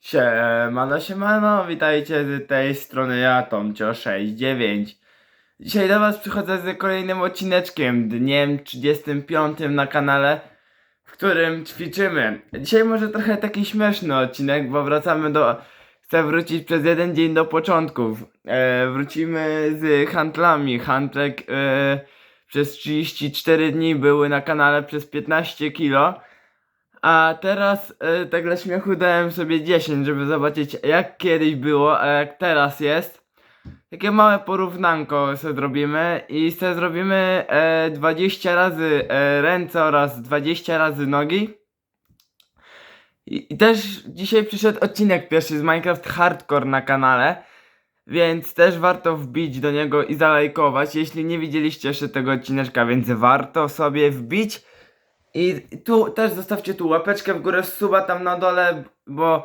Siemano, siemano, witajcie z tej strony ja, Tomcio69. Dzisiaj do was przychodzę z kolejnym odcineczkiem, dniem 35 na kanale, w którym ćwiczymy. Dzisiaj może trochę taki śmieszny odcinek, bo wracamy do... Chcę wrócić przez jeden dzień do początków. E, wrócimy z handlami. Handlek e, przez 34 dni były na kanale przez 15 kilo. A teraz e, tak dla śmiechu dałem sobie 10, żeby zobaczyć jak kiedyś było, a jak teraz jest. Takie małe porównanko sobie zrobimy i sobie zrobimy e, 20 razy e, ręce oraz 20 razy nogi. I, I też dzisiaj przyszedł odcinek pierwszy z Minecraft Hardcore na kanale. Więc też warto wbić do niego i zalajkować, jeśli nie widzieliście jeszcze tego odcineczka, więc warto sobie wbić. I tu też zostawcie tu łapeczkę w górę, suba tam na dole, bo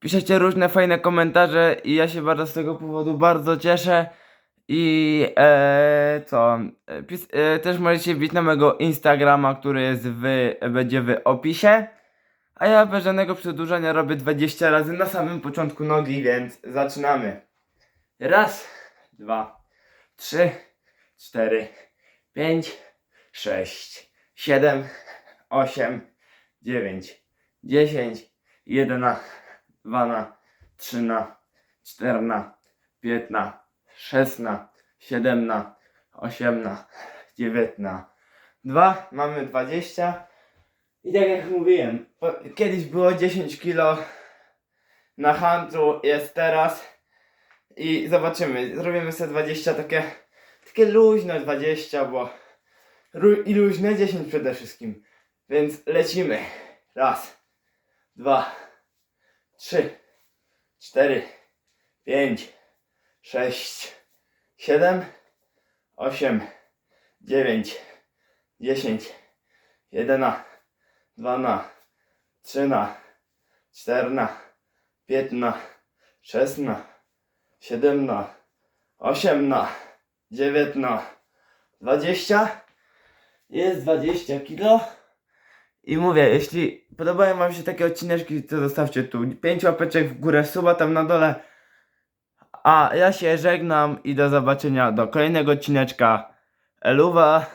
piszecie różne fajne komentarze i ja się bardzo z tego powodu bardzo cieszę. I e, co? E, też możecie wbić na mojego Instagrama, który jest w, będzie w opisie. A ja bez żadnego przedłużania robię 20 razy na samym początku nogi, więc zaczynamy. Raz, dwa, trzy, cztery, pięć, sześć, siedem, osiem, dziewięć, dziesięć, jedna, dwana, trzyna, czterna, piętna, szesna, siedemna, osiemna, dziewiętna, dwa, mamy dwadzieścia. I tak jak mówiłem, kiedyś było 10 kilo na handlu, jest teraz. I zobaczymy, zrobimy sobie 20 takie, takie luźne 20, bo i luźne 10 przede wszystkim. Więc lecimy. Raz, dwa, trzy, cztery, pięć, sześć, siedem, osiem, dziewięć, dziesięć, jedyna, dwana, trzyna, czterna, piętna, szesna, siedemna, osiemna, dziewiętna, dwadzieścia. Jest 20 kilo. I mówię, jeśli podobają wam się takie odcineczki, to zostawcie tu 5 łapeczek w górę, suba tam na dole. A ja się żegnam i do zobaczenia do kolejnego odcineczka. Eluwa.